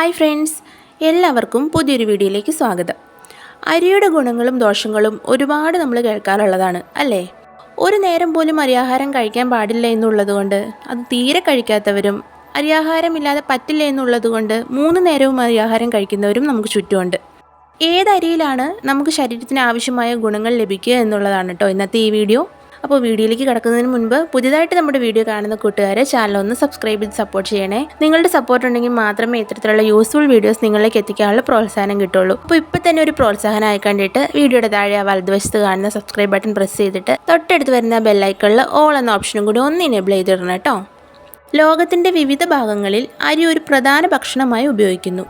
Hi friends എല്ലാവർക്കും പുതിയൊരു വീഡിയോയിലേക്ക് സ്വാഗതം. അരിയുടെ ഗുണങ്ങളും ദോഷങ്ങളും ഒരുപാട് നമ്മൾ കേൾക്കാറുള്ളതാണ് അല്ലേ? ഒരു നേരം പോലും അരിയാഹാരം കഴിക്കാൻ പാടില്ല എന്നുള്ളതുകൊണ്ട് അത് തീരെ കഴിക്കാത്തവരും അരിയാഹാരമില്ലാതെ പറ്റില്ല എന്നുള്ളതുകൊണ്ട് മൂന്ന് നേരവും അരിയാഹാരം കഴിക്കുന്നവരും നമുക്ക് ചുറ്റുമുണ്ട്. ഏത് അരിയിലാണ് നമുക്ക് ശരീരത്തിന് ആവശ്യമായ ഗുണങ്ങൾ ലഭിക്കുക എന്നുള്ളതാണ് കേട്ടോ ഇന്നത്തെ ഈ വീഡിയോ. അപ്പോൾ വീഡിയോയിലേക്ക് കിടക്കുന്നതിന് മുൻപ് പുതിയതായിട്ട് നമ്മുടെ വീഡിയോ കാണുന്ന കൂട്ടുകാരെ ചാനൽ ഒന്ന് സബ്സ്ക്രൈബ് ചെയ്ത് സപ്പോർട്ട് ചെയ്യണേ. നിങ്ങളുടെ സപ്പോർട്ട് ഉണ്ടെങ്കിൽ മാത്രമേ ഇത്തരത്തിലുള്ള യൂസ്ഫുൾ വീഡിയോസ് നിങ്ങളിലേക്ക് എത്തിക്കാനുള്ള പ്രോത്സാഹനം കിട്ടുള്ളൂ. അപ്പോൾ ഇപ്പോൾ തന്നെ ഒരു പ്രോത്സാഹനമായി കണ്ടിട്ട് വീഡിയോയുടെ താഴെ ആ വലതുവശത്ത് കാണുന്ന സബ്സ്ക്രൈബ് ബട്ടൺ പ്രസ് ചെയ്തിട്ട് തൊട്ടടുത്ത് വരുന്ന ബെല്ലൈക്കണിൽ ഓൾ എന്ന ഓപ്ഷനും കൂടി ഒന്ന് ഇനേബിൾ ചെയ്തിടണം കേട്ടോ. ലോകത്തിന്റെ വിവിധ ഭാഗങ്ങളിൽ അരി ഒരു പ്രധാന ഭക്ഷണമായി ഉപയോഗിക്കുന്നു.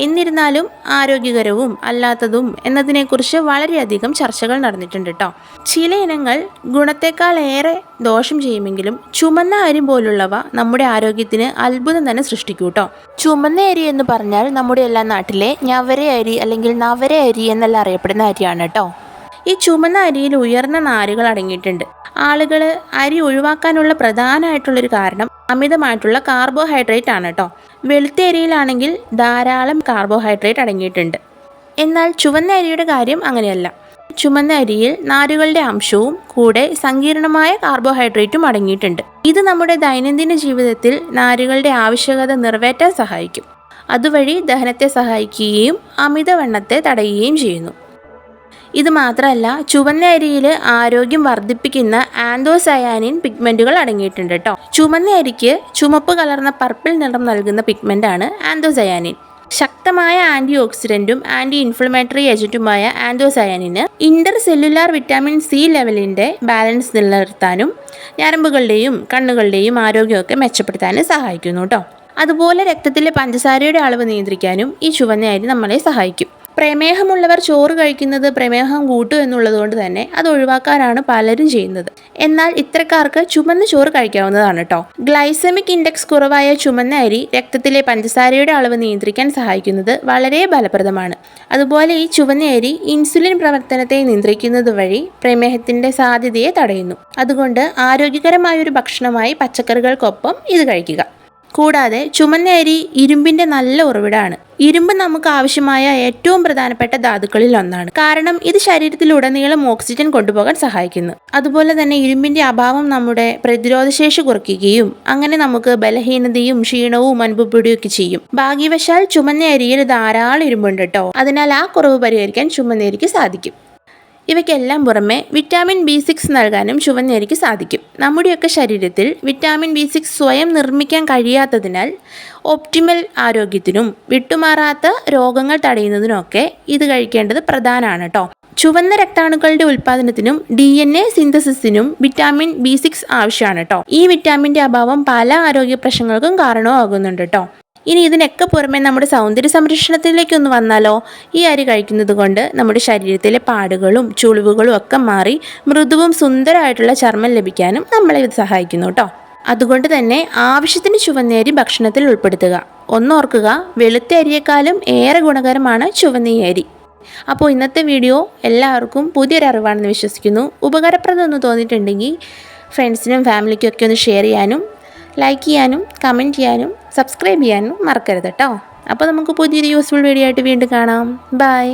എന്നിരുന്നാലും ആരോഗ്യകരവും അല്ലാത്തതും എന്നതിനെക്കുറിച്ച് വളരെയധികം ചർച്ചകൾ നടന്നിട്ടുണ്ട് കേട്ടോ ചില ഇനങ്ങൾ ഗുണത്തെക്കാളേറെ ദോഷം ചെയ്യുമെങ്കിലും ചുമന്ന അരി പോലുള്ളവ നമ്മുടെ ആരോഗ്യത്തിന് അത്ഭുതം തന്നെ സൃഷ്ടിക്കൂ കേട്ടോ ചുമന്ന അരി എന്ന് പറഞ്ഞാൽ നമ്മുടെ എല്ലാ നാട്ടിലെ ഞവര അരി അല്ലെങ്കിൽ നവര അരി എന്നെല്ലാം അറിയപ്പെടുന്ന അരിയാണ് കേട്ടോ ഈ ചുമന്ന അരിയിൽ ഉയർന്ന നാരുകൾ അടങ്ങിയിട്ടുണ്ട്. ആളുകൾ അരി ഒഴിവാക്കാനുള്ള പ്രധാനമായിട്ടുള്ളൊരു കാരണം അമിതമായിട്ടുള്ള കാർബോഹൈഡ്രേറ്റ് ആണ് കേട്ടോ വെളുത്ത അരിയിലാണെങ്കിൽ ധാരാളം കാർബോഹൈഡ്രേറ്റ് അടങ്ങിയിട്ടുണ്ട്. എന്നാൽ ചുവന്ന അരിയുടെ കാര്യം അങ്ങനെയല്ല. ചുമന്ന അരിയിൽ നാരുകളുടെ അംശവും കൂടെ സങ്കീർണമായ കാർബോഹൈഡ്രേറ്റും അടങ്ങിയിട്ടുണ്ട്. ഇത് നമ്മുടെ ദൈനംദിന ജീവിതത്തിൽ നാരുകളുടെ ആവശ്യകത നിറവേറ്റാൻ സഹായിക്കും. അതുവഴി ദഹനത്തെ സഹായിക്കുകയും അമിതവണ്ണത്തെ തടയുകയും ചെയ്യുന്നു. ഇത് മാത്രമല്ല ചുവന്ന അരിയിൽ ആരോഗ്യം വർദ്ധിപ്പിക്കുന്ന ആന്തോസയാനിൻ പിഗ്മെന്റുകൾ അടങ്ങിയിട്ടുണ്ട് കേട്ടോ ചുവന്ന അരിക്ക് ചുമപ്പ് കലർന്ന പർപ്പിൾ നിറം നൽകുന്ന പിഗ്മെന്റാണ് ആന്തോസയാനിൻ. ശക്തമായ ആന്റി ഓക്സിഡന്റും ആന്റി ഇൻഫ്ലമേറ്ററി ഏജന്റുമായ ആൻഡോസയാനിന് ഇന്റർ സെല്ലുലാർ വിറ്റാമിൻ സി ലെവലിന്റെ ബാലൻസ് നിലനിർത്താനും ഞരമ്പുകളുടെയും കണ്ണുകളുടെയും ആരോഗ്യമൊക്കെ മെച്ചപ്പെടുത്താനും സഹായിക്കുന്നു കേട്ടോ അതുപോലെ രക്തത്തിലെ പഞ്ചസാരയുടെ അളവ് നിയന്ത്രിക്കാനും ഈ ചുവന്ന അരി നമ്മളെ സഹായിക്കും. പ്രമേഹമുള്ളവർ ചോറ് കഴിക്കുന്നത് പ്രമേഹം കൂട്ടും എന്നുള്ളതുകൊണ്ട് തന്നെ അത് ഒഴിവാക്കാനാണ് പലരും ചെയ്യുന്നത്. എന്നാൽ ഇത്തരക്കാർക്ക് ചുമന്ന ചോറ് കഴിക്കാവുന്നതാണ് കേട്ടോ ഗ്ലൈസമിക് ഇൻഡെക്സ് കുറവായ ചുമന്ന അരി രക്തത്തിലെ പഞ്ചസാരയുടെ അളവ് നിയന്ത്രിക്കാൻ സഹായിക്കുന്നത് വളരെ ഫലപ്രദമാണ്. അതുപോലെ ഈ ചുവന്ന അരി ഇൻസുലിൻ പ്രവർത്തനത്തെ നിയന്ത്രിക്കുന്നത് വഴി പ്രമേഹത്തിന്റെ സാധ്യതയെ തടയുന്നു. അതുകൊണ്ട് ആരോഗ്യകരമായ ഒരു ഭക്ഷണമായി പച്ചക്കറികൾക്കൊപ്പം ഇത് കഴിക്കുക. കൂടാതെ ചുമന്ന അരി ഇരുമ്പിന്റെ നല്ല ഉറവിടമാണ്. ഇരുമ്പ് നമുക്ക് ആവശ്യമായ ഏറ്റവും പ്രധാനപ്പെട്ട ധാതുക്കളിൽ ഒന്നാണ്. കാരണം ഇത് ശരീരത്തിലുടനീളം ഓക്സിജൻ കൊണ്ടുപോകാൻ സഹായിക്കുന്നു. അതുപോലെ തന്നെ ഇരുമ്പിന്റെ അഭാവം നമ്മുടെ പ്രതിരോധശേഷി കുറയ്ക്കുകയും അങ്ങനെ നമുക്ക് ബലഹീനതയും ക്ഷീണവും അനുഭവപ്പെടുകയൊക്കെ ചെയ്യും. ഭാഗ്യവശാൽ ചുമന്ന അരിയിൽ ധാരാളം ഇരുമ്പുണ്ട് കേട്ടോ അതിനാൽ ആ കുറവ് പരിഹരിക്കാൻ ചുമന്ന അരിക്ക് സാധിക്കും. ഇവയ്ക്കെല്ലാം പുറമെ വിറ്റാമിൻ ബി സിക്സ് നൽകാനും ചുവന്നരിക്ക് സാധിക്കും. നമ്മുടെയൊക്കെ ശരീരത്തിൽ വിറ്റാമിൻ ബി സിക്സ് സ്വയം നിർമ്മിക്കാൻ കഴിയാത്തതിനാൽ ഒപ്റ്റിമൽ ആരോഗ്യത്തിനും വിട്ടുമാറാത്ത രോഗങ്ങൾ തടയുന്നതിനുമൊക്കെ ഇത് കഴിക്കേണ്ടത് പ്രധാനമാണ് കേട്ടോ ചുവന്ന രക്താണുക്കളുടെ ഉൽപ്പാദനത്തിനും ഡി എൻ എ സിന്തസിസിനും വിറ്റാമിൻ ബി സിക്സ് ആവശ്യമാണ് കേട്ടോ ഈ വിറ്റാമിന്റെ അഭാവം പല ആരോഗ്യ പ്രശ്നങ്ങൾക്കും കാരണമാകുന്നുണ്ട് കേട്ടോ ഇനി ഇതിനൊക്കെ പുറമെ നമ്മുടെ സൗന്ദര്യ സംരക്ഷണത്തിലേക്ക് ഒന്ന് വന്നാലോ? ഈ അരി കഴിക്കുന്നത് കൊണ്ട് നമ്മുടെ ശരീരത്തിലെ പാടുകളും ചുളിവുകളും ഒക്കെ മാറി മൃദുവും സുന്ദരമായിട്ടുള്ള ചർമ്മം ലഭിക്കാനും നമ്മളെ ഇത് സഹായിക്കുന്നു കേട്ടോ. അതുകൊണ്ട് തന്നെ ആവശ്യത്തിന് ചുവന്നേരി ഭക്ഷണത്തിൽ ഉൾപ്പെടുത്തുക. ഒന്നോർക്കുക വെളുത്ത അരിയേക്കാളും ഏറെ ഗുണകരമാണ് ചുവന്ന അരി. അപ്പോൾ ഇന്നത്തെ വീഡിയോ എല്ലാവർക്കും പുതിയൊരറിവാണെന്ന് വിശ്വസിക്കുന്നു. ഉപകാരപ്രദമെന്ന് തോന്നിയിട്ടുണ്ടെങ്കിൽ ഫ്രണ്ട്സിനും ഫാമിലിക്കും ഒക്കെ ഒന്ന് ഷെയർ ചെയ്യാനും ലൈക്ക് ചെയ്യാനും കമന്റ് ചെയ്യാനും സബ്സ്ക്രൈബ് ചെയ്യാനും മറക്കരുത് കേട്ടോ അപ്പോൾ നമുക്ക് പുതിയൊരു യൂസ്ഫുൾ വീഡിയോ ആയിട്ട് വീണ്ടും കാണാം. ബൈ